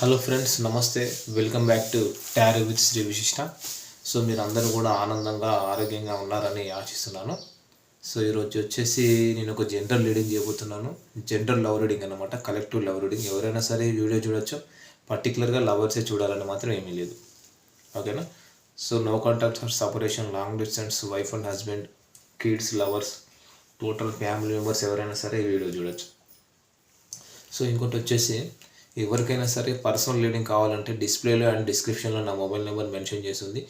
Hello friends నమస్తే. Welcome back to tarot with Sri Vishishta so మీరు అందరూ కూడా ఆనందంగా ఆరోగ్యంగా ఉన్నారని ఆశిస్తున్నాను. సో ఈరోజు వచ్చేసి నేను ఒక జనరల్ రీడింగ్ చేయబోతున్నాను. జనరల్ లవ్ రీడింగ్ అనమాట కలెక్టివ్ లవ్ రీడింగ్ ఎవరైనా సరే వీడియో చూడొచ్చు. పర్టికులర్గా లవర్సే చూడాలని మాత్రం ఏమీ లేదు. ఓకేనా so no contact for separation long distance wife and husband kids lovers total family members ఎవరైనా సరే ఈ వీడియో చూడొచ్చు. సో ఇంకోటి వచ్చేసి ఎవరికైనా సరే పర్సనల్ రీడింగ్ కావాలంటే డిస్ప్లేలో అండ్ డిస్క్రిప్షన్లో నా మొబైల్ నెంబర్ మెన్షన్ చేసింది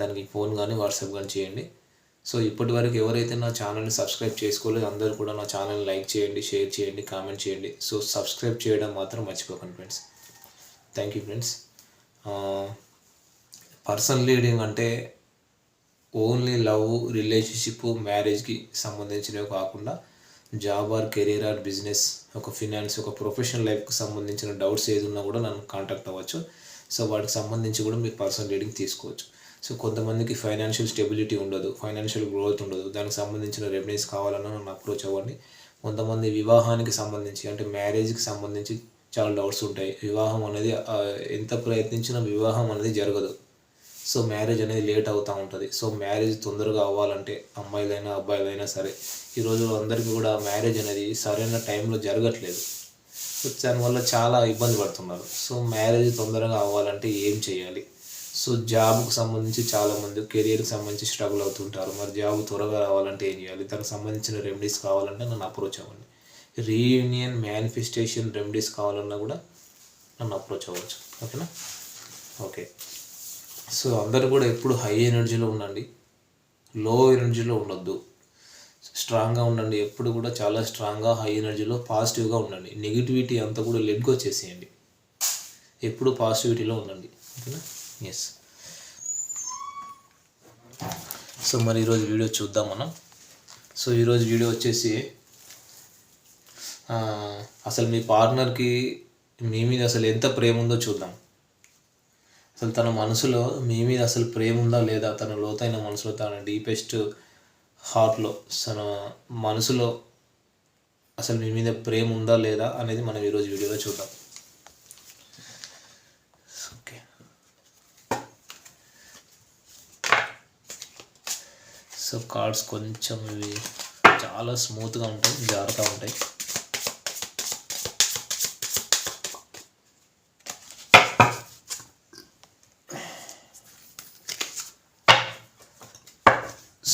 దానికి ఫోన్ కానీ వాట్సాప్ కానీ చేయండి. సో ఇప్పటి వరకు ఎవరైతే నా ఛానల్ని సబ్స్క్రైబ్ చేసుకోలేదు అందరూ కూడా నా ఛానల్ని లైక్ చేయండి షేర్ చేయండి కామెంట్ చేయండి. సో సబ్స్క్రైబ్ చేయడం మాత్రం మర్చిపోకండి friends. Thank you friends. Personal reading అంటే ఓన్లీ లవ్ రిలేషన్షిప్ మ్యారేజ్కి సంబంధించినవి కాకుండా job or career or business ఒక ఫినాన్స్ ఒక ప్రొఫెషనల్ లైఫ్కి సంబంధించిన డౌట్స్ ఏది ఉన్నా కూడా నన్ను కాంటాక్ట్ అవ్వచ్చు. సో వాటికి సంబంధించి కూడా మీరు పర్సనల్ రీడింగ్ తీసుకోవచ్చు. సో కొంతమందికి ఫైనాన్షియల్ స్టెబిలిటీ ఉండదు ఫైనాన్షియల్ గ్రోత్ ఉండదు. దానికి సంబంధించిన రెవెన్యూస్ కావాలన్నా నన్ను అప్రోచ్ అవ్వండి. కొంతమంది వివాహానికి సంబంధించి అంటే మ్యారేజ్కి సంబంధించి చాలా డౌట్స్ ఉంటాయి. వివాహం అనేది ఎంత ప్రయత్నించినా వివాహం అనేది జరగదు. సో మ్యారేజ్ అనేది లేట్ అవుతూ ఉంటుంది. సో మ్యారేజ్ తొందరగా అవ్వాలంటే అమ్మాయిలైనా అబ్బాయిలైనా సరే ఈ రోజు అందరికీ కూడా మ్యారేజ్ అనేది సరైన టైంలో జరగట్లేదు. సో దానివల్ల చాలా ఇబ్బంది పడుతున్నారు. సో మ్యారేజ్ తొందరగా అవ్వాలంటే ఏం చేయాలి? సో జాబ్కు సంబంధించి చాలామంది కెరియర్కి సంబంధించి స్ట్రగుల్ అవుతుంటారు. మరి జాబ్ త్వరగా రావాలంటే ఏం చేయాలి? దానికి సంబంధించిన రెమెడీస్ కావాలంటే నన్ను అప్రోచ్ అవ్వండి. రీయూనియన్ మేనిఫెస్టేషన్ రెమెడీస్ కావాలన్నా కూడా నన్ను అప్రోచ్ అవ్వచ్చు. ఓకేనా? ఓకే. సో అందరూ కూడా ఎప్పుడు హై ఎనర్జీలో ఉండండి. లో ఎనర్జీలో ఉండొద్దు. స్ట్రాంగ్గా ఉండండి. ఎప్పుడు కూడా చాలా స్ట్రాంగ్గా హై ఎనర్జీలో పాజిటివ్గా ఉండండి. నెగిటివిటీ అంతా కూడా లెట్గో చేసేయండి ఎప్పుడు పాజిటివిటీలో ఉండండి. ఓకేనా? ఎస్ సో మరి ఈరోజు వీడియో చూద్దాం మనం. సో ఈరోజు వీడియో వచ్చేసి అసలు మీ పార్ట్నర్కి మీ మీద అసలు ఎంత ప్రేమ ఉందో చూద్దాం. అసలు తన మనసులో మీ మీద అసలు ప్రేమ ఉందా లేదా? తన లోతైన మనసులో తన డీపెస్ట్ హార్ట్లో తన మనసులో అసలు మీ మీద ప్రేమ ఉందా లేదా అనేది మనం ఈరోజు వీడియోలో చూద్దాం. ఓకే సో కార్డ్స్ కొంచెం ఇవి చాలా స్మూత్గా ఉంటాయి జాగ్రత్తగా ఉంటాయి.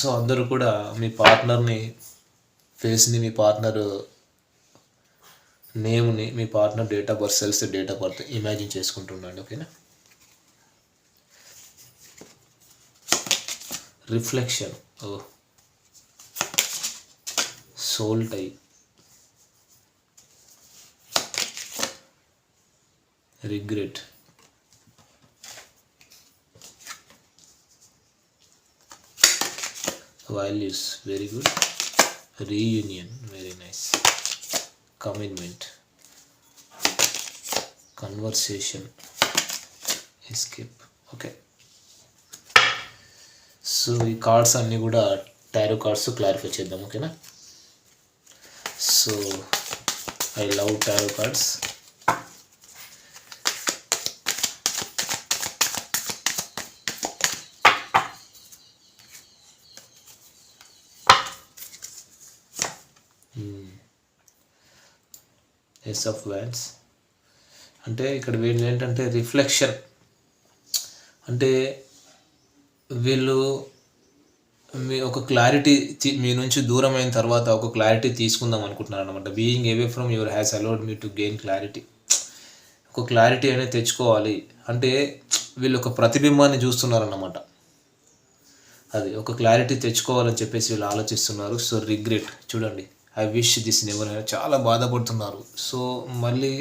సో అందరూ కూడా మీ పార్ట్నర్ని ఫేస్ని మీ పార్ట్నర్ నేమ్ని మీ partner date of birth self's date of birth imagine చేసుకుంటుండండి ఓకేనా? Reflection. Oh. Soul tie regret. Values very good reunion very nice commitment conversation escape okay so ఈ కార్డ్స్ అన్నీ కూడా టారో కార్డ్స్ క్లారిఫై చేద్దాం ఓకేనా so I love tarot cards ace of wands అంటే ఇక్కడ వీళ్ళు ఏంటంటే రిఫ్లెక్షన్. అంటే వీళ్ళు మీ ఒక క్లారిటీ మీ నుంచి దూరం అయిన తర్వాత ఒక క్లారిటీ తీసుకుందాం అనుకుంటున్నారు అనమాట being away from your has allowed me to gain clarity ఒక క్లారిటీ అనేది తెచ్చుకోవాలి. అంటే వీళ్ళు ఒక ప్రతిబింబాన్ని చూస్తున్నారన్నమాట అది ఒక క్లారిటీ తెచ్చుకోవాలని చెప్పేసి వీళ్ళు ఆలోచిస్తున్నారు. So regret. చూడండి. ఐ విష్ దిస్ నెవర్ చాలా బాధపడుతున్నారు. సో మళ్ళీ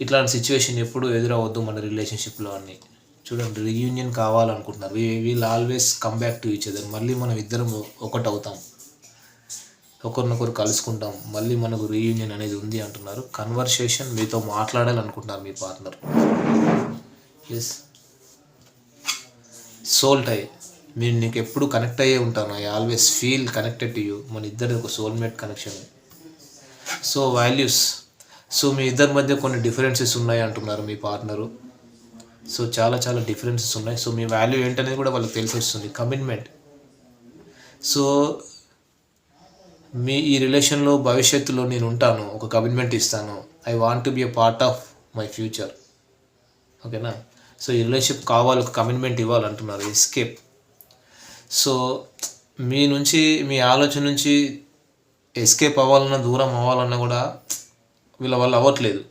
ఇట్లాంటి సిచ్యువేషన్ ఎప్పుడు ఎదురవద్దు మన రిలేషన్షిప్లో అన్ని చూడండి రీయూనియన్ కావాలనుకుంటున్నారు. We'll always come back to each other మళ్ళీ మనం ఇద్దరం ఒకటి అవుతాం ఒకరినొకరు కలుసుకుంటాం. మళ్ళీ మనకు రీయూనియన్ అనేది ఉంది అంటున్నారు. కన్వర్సేషన్ మీతో మాట్లాడాలనుకుంటున్నారు మీ పార్ట్నర్ ఎస్ సోల్ టై నేను నీకు ఎప్పుడు కనెక్ట్ అయ్యే ఉంటాను. I always feel connected to you మన ఇద్దరి ఒక soulmate connection so values so మీ ఇద్దరి మధ్య కొన్ని డిఫరెన్సెస్ ఉన్నాయి అంటున్నారు మీ పార్ట్నరు సో చాలా చాలా డిఫరెన్సెస్ ఉన్నాయి. సో మీ వాల్యూ ఏంటనేది కూడా వాళ్ళకి తెలిసి వస్తుంది కమిట్మెంట్ సో మీ ఈ రిలేషన్లో భవిష్యత్తులో నేను ఉంటాను. ఒక కమిట్మెంట్ ఇస్తాను. I want to be a part of my future ఓకేనా సో ఈ రిలేషన్షిప్ కావాలి ఒక కమిట్మెంట్ ఇవ్వాలంటున్నారు. ఎస్కేప్ సో మీ నుంచి మీ ఆలోచన నుంచి ఎస్కేప్ అవ్వాలన్నా దూరం అవ్వాలన్నా కూడా వీళ్ళ వల్ల అవ్వట్లేదు.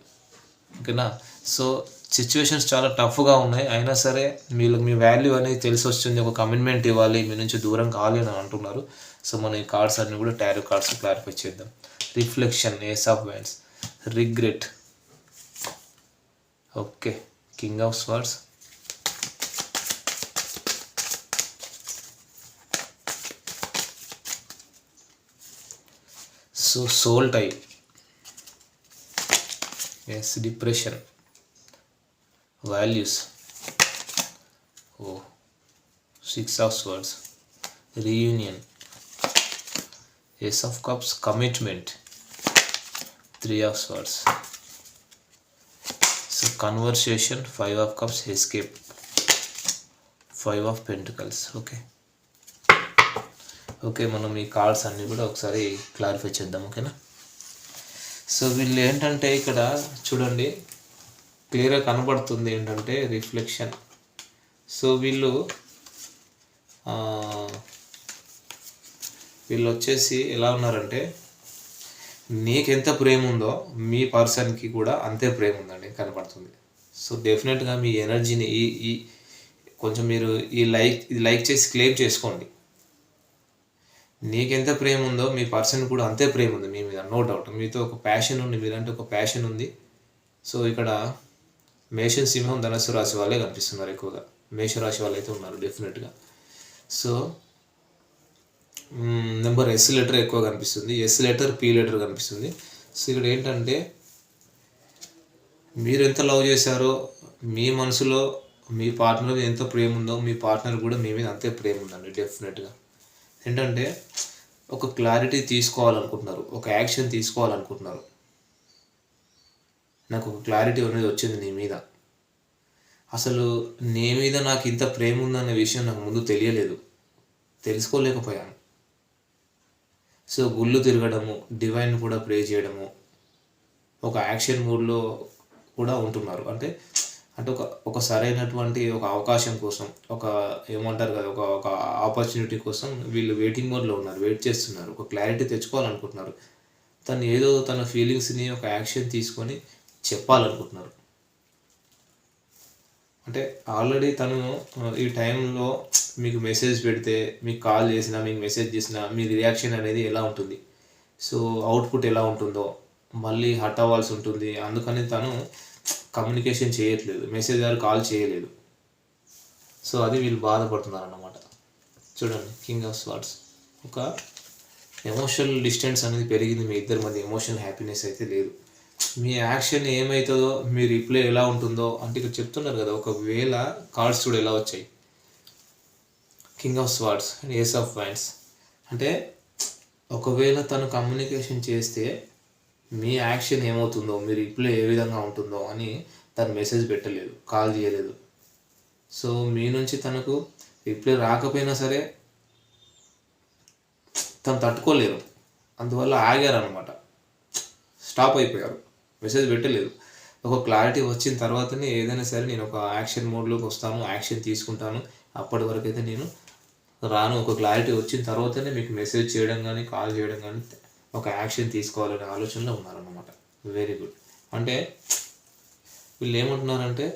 ఓకేనా? సో సిచ్యువేషన్స్ చాలా టఫ్గా ఉన్నాయి. అయినా సరే వీళ్ళకి మీ వాల్యూ అనేది తెలిసి వస్తుంది ఒక కమిట్మెంట్ ఇవ్వాలి మీ నుంచి దూరం కావాలి అని అంటున్నారు. సో మనం ఈ కార్డ్స్ అన్నీ కూడా టారో కార్డ్స్ క్లారిఫై చేద్దాం. Reflection ace of wands regret okay. King of swords so soul type. Yes depression. Values. Oh six of swords. Reunion. Ace of cups commitment. Three of swords. So conversation five of cups escape. Five of pentacles okay. Okay మనం ఈ cards అన్నీ కూడా ఒకసారి clarify చేద్దాం ఓకేనా? So వీళ్ళు ఏంటంటే ఇక్కడ చూడండి క్లియర్గా కనబడుతుంది ఏంటంటే రిఫ్లెక్షన్. సో వీళ్ళు వీళ్ళు వచ్చేసి ఎలా ఉన్నారంటే నీకెంత ప్రేమ ఉందో మీ పర్సన్కి కూడా అంతే ప్రేమ ఉందండి కనపడుతుంది సో డెఫినెట్గా మీ ఎనర్జీని ఈ ఈ కొంచెం మీరు ఈ లైక్ లైక్ చేసి క్లెయిమ్ చేసుకోండి. నీకెంత ప్రేమ ఉందో మీ పర్సన్ కూడా అంతే ప్రేమ ఉంది మీ మీద నో డౌట్ మీతో ఒక ప్యాషన్ ఉంది మీరంటే ఒక ప్యాషన్ ఉంది. సో ఇక్కడ మేషం సింహం ధనస్సు రాశి వాళ్ళే కనిపిస్తున్నారు ఎక్కువగా. మేషరాశి వాళ్ళు అయితే ఉన్నారు డెఫినెట్గా సో నెంబర్ ఎస్ లెటర్ ఎక్కువ కనిపిస్తుంది. ఎస్ లెటర్ పి లెటర్ కనిపిస్తుంది. సో ఇక్కడ ఏంటంటే మీరు ఎంత లవ్ చేశారో మీ మనసులో మీ పార్ట్నర్ ఎంత ప్రేమ ఉందో మీ పార్ట్నర్ కూడా మీ మీద అంతే ప్రేమ ఉందండి డెఫినెట్గా ఏంటంటే ఒక క్లారిటీ తీసుకోవాలనుకుంటున్నారు ఒక యాక్షన్ తీసుకోవాలనుకుంటున్నారు. నాకు ఒక క్లారిటీ అనేది వచ్చింది నీ మీద. అసలు నీ మీద నాకు ఇంత ప్రేమ ఉందనే విషయం నాకు ముందు తెలియలేదు. తెలుసుకోలేకపోయాను. సో గుళ్ళు తిరగడము డివైన్ కూడా ప్రే చేయడము ఒక యాక్షన్ మూడ్లో కూడా ఉంటున్నారు. అంటే అంటే ఒక ఒక సరైనటువంటి ఒక అవకాశం కోసం ఒక ఏమంటారు కదా ఒక ఒక ఆపర్చునిటీ కోసం వీళ్ళు వెయిటింగ్ మోడ్లో ఉన్నారు వెయిట్ చేస్తున్నారు ఒక క్లారిటీ తెచ్చుకోవాలనుకుంటున్నారు. తను ఏదో తన ఫీలింగ్స్ని ఒక యాక్షన్ తీసుకొని చెప్పాలనుకుంటున్నారు. అంటే ఆల్రెడీ తను ఈ టైంలో మీకు మెసేజ్ పెడితే మీకు కాల్ చేసినా మీకు మెసేజ్ చేసినా మీ రియాక్షన్ అనేది ఎలా ఉంటుంది? సో అవుట్పుట్ ఎలా ఉంటుందో మళ్ళీ హట్ అవ్వాల్సి ఉంటుంది. అందుకని తను కమ్యూనికేషన్ చేయట్లేదు. మెసేజ్ గారు కాల్ చేయలేదు. సో అది వీళ్ళు బాధపడుతున్నారు అన్నమాట చూడండి కింగ్ ఆఫ్ స్వార్డ్స్ ఒక ఎమోషనల్ డిస్టెన్స్ అనేది పెరిగింది. మీ ఇద్దరి మధ్య ఎమోషనల్ హ్యాపీనెస్ అయితే లేదు. మీ యాక్షన్ ఏమవుతుందో మీ రిప్లై ఎలా ఉంటుందో అంటే ఇక్కడ చెప్తున్నారు కదా ఒకవేళ కార్డ్స్ కూడా ఎలా వచ్చాయి? King of swords and ace of wines అంటే ఒకవేళ తను కమ్యూనికేషన్ చేస్తే మీ యాక్షన్ ఏమవుతుందో మీ రిప్లై ఏ విధంగా ఉంటుందో అని తను మెసేజ్ పెట్టలేదు కాల్ చేయలేదు. సో మీ నుంచి తనకు రిప్లై రాకపోయినా సరే తను తట్టుకోలేరు. అందువల్ల ఆగారు అనమాట స్టాప్ అయిపోయారు. మెసేజ్ పెట్టలేదు. ఒక క్లారిటీ వచ్చిన తర్వాతనే ఏదైనా సరే నేను ఒక యాక్షన్ మోడ్లోకి వస్తాను యాక్షన్ తీసుకుంటాను. అప్పటి వరకు అయితే నేను రాను. ఒక క్లారిటీ వచ్చిన తర్వాతనే మీకు మెసేజ్ చేయడం కానీ కాల్ చేయడం కానీ ఒక యాక్షన్ తీసుకోవాలనే ఆలోచనలో ఉన్నారన్నమాట. వెరీ గుడ్ అంటే వీళ్ళు ఏమంటున్నారంటే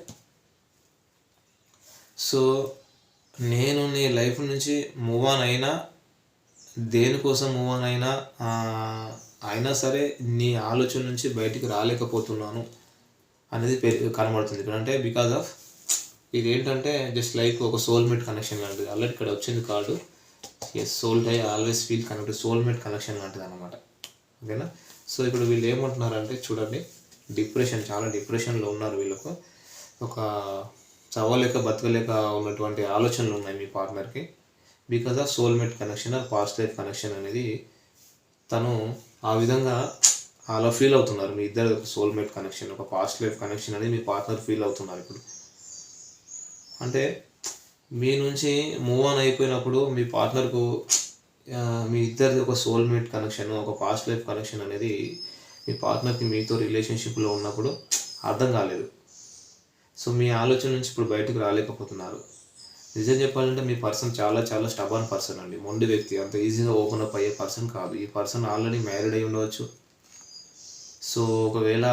సో నేను నీ లైఫ్ నుంచి మూవ్ ఆన్ అయినా దేనికోసం మూవ్ ఆన్ అయినా అయినా సరే నీ ఆలోచన నుంచి బయటికి రాలేకపోతున్నాను అనేది కనబడుతుంది. ఇక్కడ అంటే బికాజ్ ఆఫ్ ఇది ఏంటంటే జస్ట్ లైక్ ఒక సోల్మేట్ కనెక్షన్ లాంటిది. ఆల్రెడీ ఇక్కడ వచ్చింది card soul tie always feel connect soulmate connection లాంటిది అనమాట ఓకేనా? సో ఇప్పుడు వీళ్ళు ఏమంటున్నారంటే చూడండి డిప్రెషన్ చాలా డిప్రెషన్లో ఉన్నారు వీళ్ళకు. ఒక చదవలేక బతకలేక ఉన్నటువంటి ఆలోచనలు ఉన్నాయి మీ పార్ట్నర్కి because of soulmate connection or past life connection అనేది తను ఆ విధంగా అలా ఫీల్ అవుతున్నారు. మీ ఇద్దరు సోల్మేట్ కనెక్షన్ ఒక పాస్ట్ లైఫ్ కనెక్షన్ అనేది మీ పార్ట్నర్ ఫీల్ అవుతున్నారు ఇప్పుడు. అంటే మీ నుంచి మూవ్ ఆన్ అయిపోయినప్పుడు మీ పార్ట్నర్కు మీ ఇద్దరిది ఒక సోల్మేట్ కనెక్షన్ ఒక పాస్ట్ లైఫ్ కనెక్షన్ అనేది మీ పార్ట్నర్కి మీతో రిలేషన్షిప్లో ఉన్నప్పుడు అర్థం కాలేదు. సో మీ ఆలోచన నుంచి ఇప్పుడు బయటకు రాలేకపోతున్నారు. నిజం చెప్పాలంటే మీ పర్సన్ చాలా చాలా స్టబాన్ పర్సన్ అండి. మొండి వ్యక్తి. అంత ఈజీగా ఓపెన్ అప్ అయ్యే పర్సన్ కాదు. ఈ పర్సన్ ఆల్రెడీ మ్యారీడ్ అయి ఉండవచ్చు సో ఒకవేళ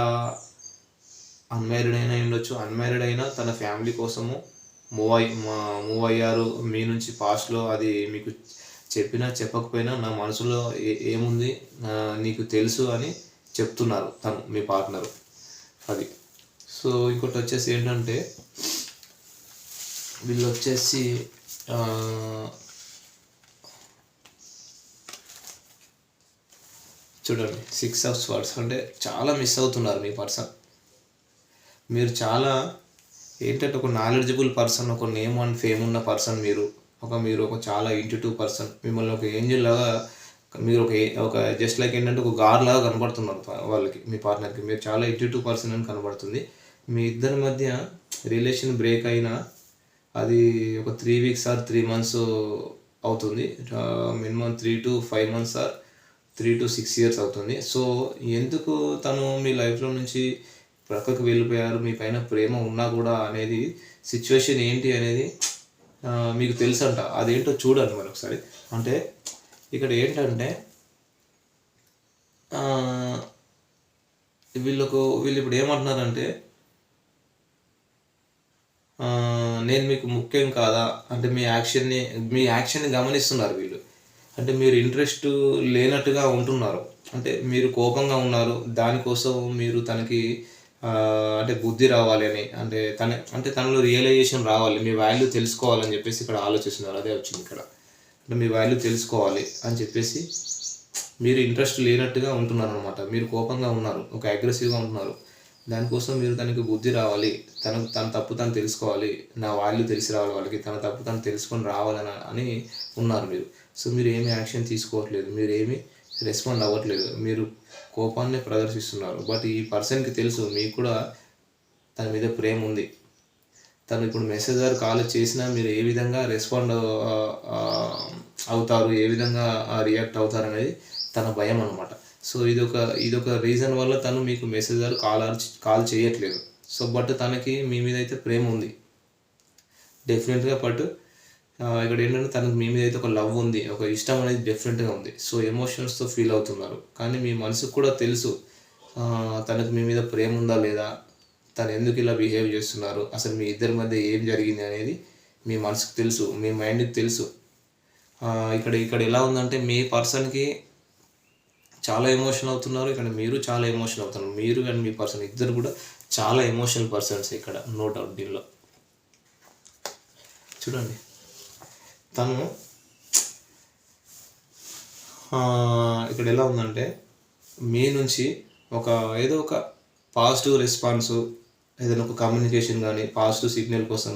అన్మ్యారీడ్ అయినా అయి ఉండొచ్చు. అన్మ్యారీడ్ అయినా తన ఫ్యామిలీ కోసము మూవ్ మూవ్ అయ్యారు మీ నుంచి పాస్ట్లో అది మీకు చెప్పినా చెప్పకపోయినా నా మనసులో ఏ ఏముంది నీకు తెలుసు అని చెప్తున్నారు తను మీ పార్ట్నర్. అది. సో ఇంకోటి వచ్చేసి ఏంటంటే వీళ్ళు వచ్చేసి చూడండి సిక్స్ ఆఫ్ స్వర్డ్స్. అంటే చాలా మిస్ అవుతున్నారు మీ పర్సన్. మీరు చాలా ఏంటంటే ఒక నాలెడ్జబుల్ పర్సన్ ఒక నేమ్ అండ్ ఫేమ్ ఉన్న పర్సన్ మీరు. ఒక మీరు ఒక చాలా ఇంటిటివ్ పర్సన్ మిమ్మల్ని ఒక ఏంజిల్ లాగా మీరు ఒక ఏ- ఒక జస్ట్ లైక్ ఏంటంటే ఒక గార్ లాగా కనబడుతున్నారు వాళ్ళకి మీ పార్ట్నర్కి మీరు చాలా ఇంటిటివ్ పర్సన్ అని కనబడుతుంది. మీ ఇద్దరి మధ్య రిలేషన్ బ్రేక్ అయినా అది ఒక three weeks or three months అవుతుంది. Minimum three to five months or three to six years అవుతుంది. సో ఎందుకు తను మీ లైఫ్లో నుంచి ప్రక్కకు వెళ్ళిపోయారు మీ పైన ప్రేమ ఉన్నా కూడా అనేది సిచ్యువేషన్ ఏంటి అనేది మీకు తెలుసంట. అదేంటో చూడండి మరి ఒకసారి. అంటే ఇక్కడ ఏంటంటే వీళ్ళకు వీళ్ళు ఇప్పుడు ఏమంటున్నారంటే నేను మీకు ముఖ్యం కాదా? అంటే మీ యాక్షన్ని మీ యాక్షన్ని గమనిస్తున్నారు వీళ్ళు. అంటే మీరు ఇంట్రెస్ట్ లేనట్టుగా ఉంటున్నారు. అంటే మీరు కోపంగా ఉన్నారు. దానికోసం మీరు తనకి అంటే బుద్ధి రావాలి అని అంటే తన అంటే తనలో రియలైజేషన్ రావాలి మీ వాల్యూ తెలుసుకోవాలని చెప్పేసి ఇక్కడ ఆలోచిస్తున్నారు. అదే వచ్చింది ఇక్కడ. అంటే మీ వాల్యూ తెలుసుకోవాలి అని చెప్పేసి మీరు ఇంట్రెస్ట్ లేనట్టుగా ఉంటున్నారు అనమాట మీరు కోపంగా ఉన్నారు ఒక అగ్రెసివ్గా ఉంటున్నారు. దానికోసం మీరు తనకి బుద్ధి రావాలి తనకు తన తప్పు తను తెలుసుకోవాలి నా వాల్యూ తెలిసి రావాలి వాళ్ళకి తన తప్పు తను తెలుసుకొని రావాలని అని ఉన్నారు మీరు. సో మీరు ఏమి యాక్షన్ తీసుకోవట్లేదు మీరు ఏమి రెస్పాండ్ అవ్వట్లేదు. మీరు కోపాన్ని ప్రదర్శిస్తున్నారు. బట్ ఈ పర్సన్కి తెలుసు మీకు కూడా తన మీద ప్రేమ ఉంది. తను ఇప్పుడు మెసేజ్ ఆర్ కాల్ చేసినా మీరు ఏ విధంగా రెస్పాండ్ అవుతారు ఏ విధంగా రియాక్ట్ అవుతారు అనేది తన భయం అనమాట సో ఇది ఒక ఇది ఒక రీజన్ వల్ల తను మీకు మెసేజ్ ఆర్ కాల్ కాల్ చేయట్లేదు. సో బట్ తనకి మీ మీద అయితే ప్రేమ ఉంది. డెఫినెట్గా బట్ ఇక్కడ ఏంటంటే తనకు మీ మీద అయితే ఒక లవ్ ఉంది ఒక ఇష్టం అనేది డిఫరెంట్గా ఉంది. సో ఎమోషన్స్తో ఫీల్ అవుతున్నారు. కానీ మీ మనసుకు కూడా తెలుసు తనకు మీ మీద ప్రేమ ఉందా లేదా తను ఎందుకు ఇలా బిహేవ్ చేస్తున్నారు అసలు మీ ఇద్దరి మధ్య ఏం జరిగింది అనేది మీ మనసుకు తెలుసు మీ మైండ్కి తెలుసు. ఇక్కడ ఇక్కడ ఎలా ఉందంటే మీ పర్సన్కి చాలా ఎమోషన్ అవుతున్నారు ఇక్కడ మీరు చాలా ఎమోషన్ అవుతున్నారు. మీరు అండ్ మీ పర్సన్ ఇద్దరు కూడా చాలా ఎమోషనల్ పర్సన్స్ ఇక్కడ నో డౌట్ దీనిలో. చూడండి. తను ఇక్కడ ఎలా ఉందంటే మీ నుంచి ఒక ఏదో ఒక పాజిటివ్ రెస్పాన్స్ ఏదైనా ఒక కమ్యూనికేషన్ కానీ పాజిటివ్ సిగ్నల్ కోసం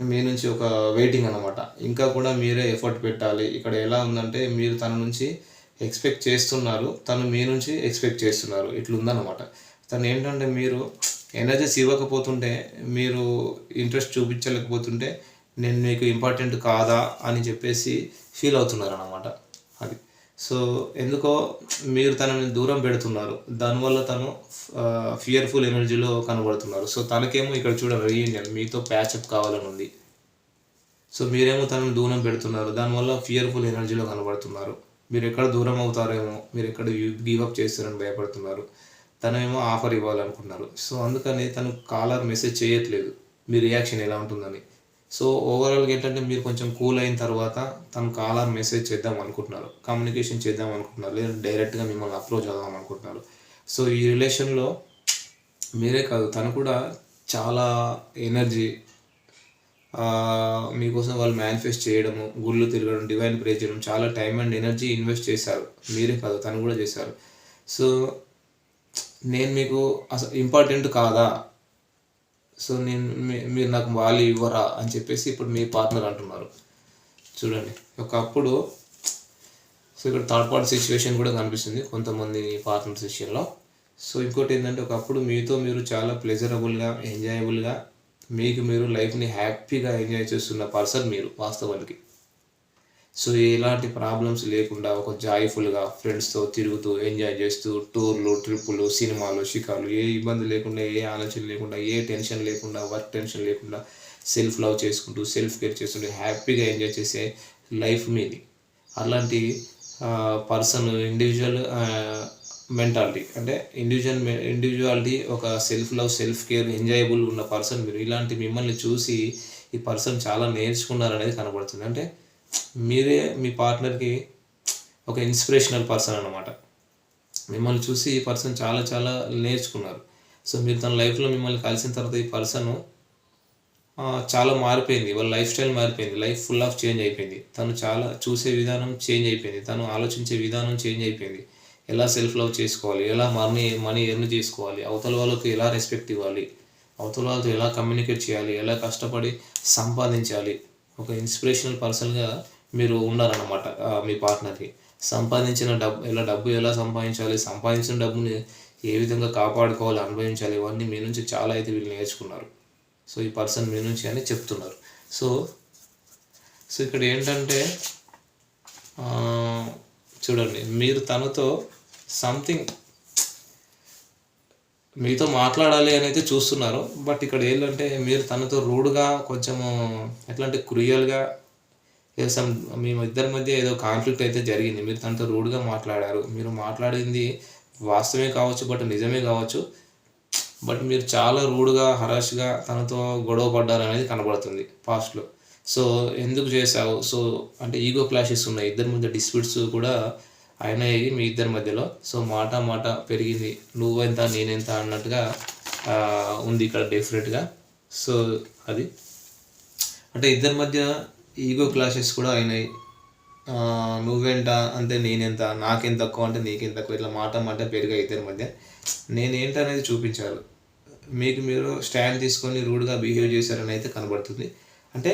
మీ నుంచి ఒక వెయిటింగ్ అనమాట ఇంకా కూడా మీరే ఎఫర్ట్ పెట్టాలి. ఇక్కడ ఎలా ఉందంటే మీరు తన నుంచి ఎక్స్పెక్ట్ చేస్తున్నారు తను మీ నుంచి ఎక్స్పెక్ట్ చేస్తున్నారు. ఇట్లుందనమాట తను ఏంటంటే మీరు ఎనర్జీస్ ఇవ్వకపోతుంటే మీరు ఇంట్రెస్ట్ చూపించలేకపోతుంటే నేను మీకు ఇంపార్టెంట్ కాదా అని చెప్పేసి ఫీల్ అవుతున్నారు అనమాట అది. సో ఎందుకో మీరు తనని దూరం పెడుతున్నారు. దానివల్ల తను ఫియర్ఫుల్ ఎనర్జీలో కనబడుతున్నారు. సో తనకేమో ఇక్కడ చూడండి రీయూనియన్ మీతో ప్యాచప్ కావాలని ఉంది. సో మీరేమో తనను దూరం పెడుతున్నారు. దానివల్ల ఫియర్ఫుల్ ఎనర్జీలో కనబడుతున్నారు. మీరు ఎక్కడ దూరం అవుతారేమో మీరు ఎక్కడ గివ్ అప్ చేస్తారని భయపడుతున్నారు. తనేమో ఆఫర్ ఇవ్వాలనుకున్నారు సో అందుకని తను కాలర్ మెసేజ్ చేయట్లేదు. మీ రియాక్షన్ ఎలా ఉంటుందని. సో ఓవరాల్గా ఏంటంటే మీరు కొంచెం కూల్ అయిన తర్వాత తను కాలర్ మెసేజ్ చేద్దాం అనుకుంటున్నారు. కమ్యూనికేషన్ చేద్దాం అనుకుంటున్నారు. లేదా డైరెక్ట్గా మిమ్మల్ని అప్రోచ్ అవుదాం అనుకుంటున్నారు. సో ఈ రిలేషన్లో మీరే కాదు తను కూడా చాలా ఎనర్జీ మీకోసం వాళ్ళు మేనిఫెస్ట్ చేయడము గుళ్ళు తిరగడం డివైన్ ప్రే చేయడం చాలా టైం అండ్ ఎనర్జీ ఇన్వెస్ట్ చేశారు. మీరే కాదు తను కూడా చేశారు. సో నేను మీకు అసలు ఇంపార్టెంట్ కాదా? సో నేను మీ- మీరు నాకు వాళ్ళు ఇవ్వరా అని చెప్పేసి ఇప్పుడు మీ పార్ట్నర్ అంటున్నారు. చూడండి. ఒకప్పుడు సో ఇక్కడ థర్డ్ పార్టీ సిచ్యువేషన్ కూడా కనిపిస్తుంది కొంతమంది పార్ట్నర్స్ విషయంలో. సో ఇంకోటి ఏంటంటే ఒకప్పుడు మీతో మీరు చాలా ప్లెజరబుల్గా ఎంజాయబుల్గా మీకు మీరు లైఫ్ని హ్యాపీగా ఎంజాయ్ చేస్తున్న పర్సన్ మీరు వాస్తవానికి. సో ఎలాంటి ప్రాబ్లమ్స్ లేకుండా ఒక జాయ్ఫుల్గా ఫ్రెండ్స్తో తిరుగుతూ ఎంజాయ్ చేస్తూ టూర్లు ట్రిప్పులు సినిమాలు షికార్లు ఏ ఇబ్బంది లేకుండా ఏ ఆలోచన లేకుండా ఏ టెన్షన్ లేకుండా వర్క్ టెన్షన్ లేకుండా సెల్ఫ్ లవ్ చేసుకుంటూ సెల్ఫ్ కేర్ చేసుకుంటూ హ్యాపీగా ఎంజాయ్ చేసే లైఫ్ మీది. అలాంటి పర్సన్ ఇండివిజువల్ మెంటాలిటీ అంటే ఇండివిజువల్ ఇండివిజువాలిటీ ఒక self love self care enjoyable ఉన్న పర్సన్ మీరు. ఇలాంటి మిమ్మల్ని చూసి ఈ పర్సన్ చాలా నేర్చుకున్నారనేది కనబడుతుంది. అంటే మీరే మీ పార్ట్నర్కి ఒక ఇన్స్పిరేషనల్ పర్సన్ అనమాట మిమ్మల్ని చూసి ఈ పర్సన్ చాలా చాలా నేర్చుకున్నారు. సో మీరు తన లైఫ్లో మిమ్మల్ని కలిసిన తర్వాత ఈ పర్సన్ చాలా మారిపోయింది. వాళ్ళ లైఫ్ స్టైల్ మారిపోయింది. లైఫ్ ఫుల్ ఆఫ్ చేంజ్ అయిపోయింది. తను చాలా చూసే విధానం చేంజ్ అయిపోయింది. తను ఆలోచించే విధానం చేంజ్ అయిపోయింది. ఎలా సెల్ఫ్ లవ్ చేసుకోవాలి? ఎలా మనీ మనీ ఎర్న్ చేసుకోవాలి? అవతల వాళ్ళకి ఎలా రెస్పెక్ట్ ఇవ్వాలి? అవతల వాళ్ళతో ఎలా కమ్యూనికేట్ చేయాలి? ఎలా కష్టపడి సంపాదించాలి? ఒక ఇన్స్పిరేషనల్ పర్సన్గా మీరు ఉన్నారన్నమాట మీ పార్ట్నర్కి సంపాదించిన డబ్బు ఎలా డబ్బు ఎలా సంపాదించాలి సంపాదించిన డబ్బుని ఏ విధంగా కాపాడుకోవాలి అనుభవించాలి ఇవన్నీ మీ నుంచి చాలా అయితే వీళ్ళు నేర్చుకున్నారు. సో ఈ పర్సన్ మీ నుంచి అని చెప్తున్నారు. సో సో ఇక్కడ ఏంటంటే చూడండి మీరు తనతో సంథింగ్ మీతో మాట్లాడాలి అని అయితే చూస్తున్నారు. బట్ ఇక్కడ ఏంటంటే మీరు తనతో రూడ్గా కొంచెము ఎట్లా అంటే క్రియల్గా సమ్ మేము ఇద్దరి మధ్య ఏదో కాన్ఫ్లిక్ట్ అయితే జరిగింది. మీరు తనతో రూడ్గా మాట్లాడారు. మీరు మాట్లాడింది వాస్తవమే కావచ్చు బట్ నిజమే కావచ్చు. బట్ మీరు చాలా రూడ్గా హరాష్గా తనతో గొడవ పడ్డారు అనేది కనబడుతుంది పాస్ట్లో సో ఎందుకు చేశావు? సో అంటే ఈగో క్లాషెస్ ఉన్నాయి. ఇద్దరి మధ్య డిస్ప్యూట్స్ కూడా అయినాయి మీ ఇద్దరి మధ్యలో. సో మాట మాట పెరిగింది. నువ్వెంత నేనెంత అన్నట్టుగా ఉంది ఇక్కడ డెఫినెట్గా సో అది. అంటే ఇద్దరి మధ్య ఈగో క్లాషెస్ కూడా అయినాయి. నువ్వెంట అంటే నేనెంత నాకేం తక్కువ అంటే నీకేం తక్కువ ఇట్లా మాట మాట పెరిగాయి ఇద్దరి మధ్య. నేనేంటనేది చూపించారు. మీకు మీరు స్టాండ్ తీసుకొని రూడ్గా బిహేవ్ చేశారని అయితే కనబడుతుంది. అంటే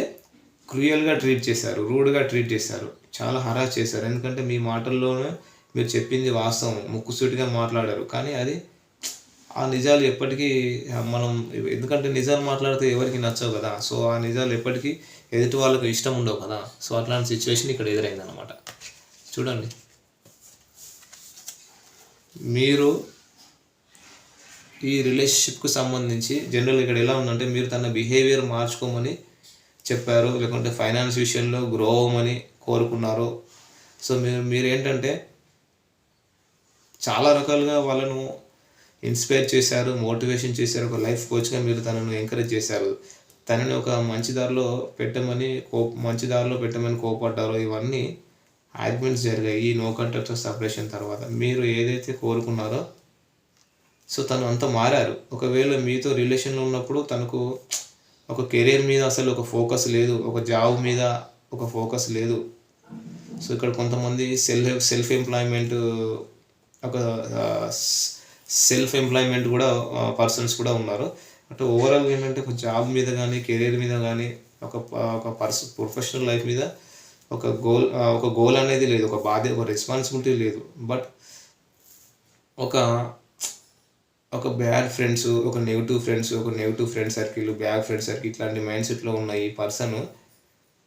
క్రూయల్గా ట్రీట్ చేశారు రూడ్గా ట్రీట్ చేశారు. చాలా హరాస్ చేశారు. ఎందుకంటే మీ మాటల్లోనే మీరు చెప్పింది వాస్తవం. ముక్కుసూటిగా మాట్లాడారు. కానీ అది ఆ నిజాలు ఎప్పటికీ మనం ఎందుకంటే నిజాలు మాట్లాడితే ఎవరికి నచ్చవు కదా. సో ఆ నిజాలు ఎప్పటికీ ఎదుటి వాళ్ళకు ఇష్టం ఉండవు కదా. సో అట్లాంటి సిచ్యువేషన్ ఇక్కడ ఎదురైంది అనమాట చూడండి. మీరు ఈ రిలేషన్షిప్కి సంబంధించి జనరల్ ఇక్కడ ఎలా ఉందంటే మీరు తన బిహేవియర్ మార్చుకోమని చెప్పారు. లేకుంటే ఫైనాన్స్ విషయంలో గ్రో అవ్వమని కోరుకున్నారు. సో మీరు మీరు ఏంటంటే చాలా రకాలుగా వాళ్ళను ఇన్స్పైర్ చేశారు మోటివేషన్ చేశారు ఒక లైఫ్ కోచ్గా మీరు తనను ఎంకరేజ్ చేశారు. తనని ఒక మంచి దారిలో పెట్టమని కో మంచి దారిలో పెట్టమని కోపడ్డారో ఇవన్నీ ఆర్గ్యుమెంట్స్ జరిగాయి ఈ నో కంటాక్ట్ సపరేషన్ తర్వాత. మీరు ఏదైతే కోరుకున్నారో సో తను అంత మారారు. ఒకవేళ మీతో రిలేషన్లో ఉన్నప్పుడు తనకు ఒక కెరీర్ మీద అసలు ఒక ఫోకస్ లేదు ఒక జాబ్ మీద ఒక ఫోకస్ లేదు సో ఇక్కడ కొంతమంది సెల్ఫ్ సెల్ఫ్ ఎంప్లాయ్మెంట్ ఒక సెల్ఫ్ ఎంప్లాయ్మెంట్ కూడా పర్సన్స్ కూడా ఉన్నారు. అంటే ఓవరాల్గా ఏంటంటే ఒక జాబ్ మీద కానీ కెరీర్ మీద కానీ ఒక ఒక పర్స ప్రొఫెషనల్ లైఫ్ మీద ఒక గోల్ ఒక గోల్ అనేది లేదు. ఒక బాధ్యత ఒక రెస్పాన్సిబిలిటీ లేదు. బట్ ఒక ఒక బ్యాడ్ ఫ్రెండ్స్ ఒక నెగిటివ్ ఫ్రెండ్స్ ఒక negative friend circle bad friend circle ఇట్లాంటి మైండ్ సెట్లో ఉన్న ఈ పర్సన్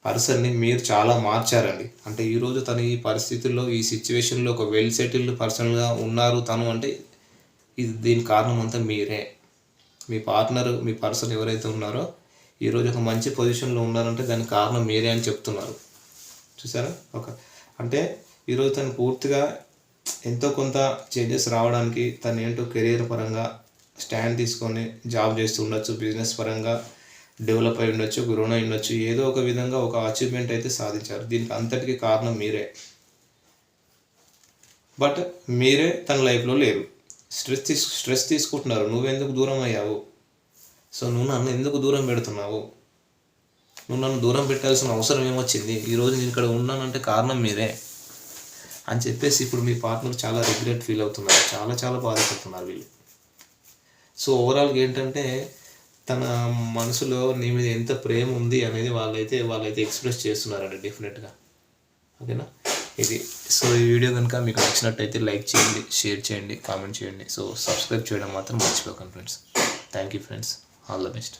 పర్సన్ని మీరు చాలా మార్చారండి. అంటే ఈరోజు తను ఈ పరిస్థితుల్లో ఈ సిచ్యువేషన్లో ఒక వెల్ సెటిల్డ్ పర్సన్గా ఉన్నారు తను అంటే ఇది దీని కారణం అంతా మీరే. మీ పార్ట్నర్ మీ పర్సన్ ఎవరైతే ఉన్నారో ఈరోజు ఒక మంచి పొజిషన్లో ఉన్నారంటే దానికి కారణం మీరే అని చెప్తున్నారు. చూసారా? ఒక అంటే ఈరోజు తను పూర్తిగా ఎంతో కొంత చేంజెస్ రావడానికి తను ఏంటో కెరీర్ పరంగా స్టాండ్ తీసుకొని జాబ్ చేస్తూ ఉండొచ్చు బిజినెస్ పరంగా డెవలప్ అయి ఉండొచ్చు గ్రోన్ అయి ఉండొచ్చు ఏదో ఒక విధంగా ఒక అచీవ్మెంట్ అయితే సాధించారు. దీనికి అంతటికి కారణం మీరే. బట్ మీరే తన లైఫ్లో లేరు. స్ట్రెస్ తీసు స్ట్రెస్ తీసుకుంటున్నారు. నువ్వెందుకు దూరం అయ్యావు? సో నువ్వు నన్ను ఎందుకు దూరం పెడుతున్నావు? నువ్వు నన్ను దూరం పెట్టాల్సిన అవసరం ఏమొచ్చింది? ఈరోజు నేను ఇక్కడ ఉన్నానంటే కారణం మీరే. అని చెప్పేసి ఇప్పుడు మీ పార్ట్నర్ చాలా రిగ్రెట్ ఫీల్ అవుతున్నారు. చాలా చాలా బాధపడుతున్నారు వీళ్ళు. సో ఓవరాల్గా ఏంటంటే తన మనసులో నీ మీద ఎంత ప్రేమ ఉంది అనేది వాళ్ళైతే వాళ్ళైతే ఎక్స్ప్రెస్ చేస్తున్నారండి డెఫినెట్గా ఓకేనా? ఇది సో ఈ వీడియో కనుక మీకు నచ్చినట్టయితే లైక్ చేయండి షేర్ చేయండి కామెంట్ చేయండి. సో సబ్స్క్రైబ్ చేయడం మాత్రం మర్చిపోకండి friends. Thank you friends all the best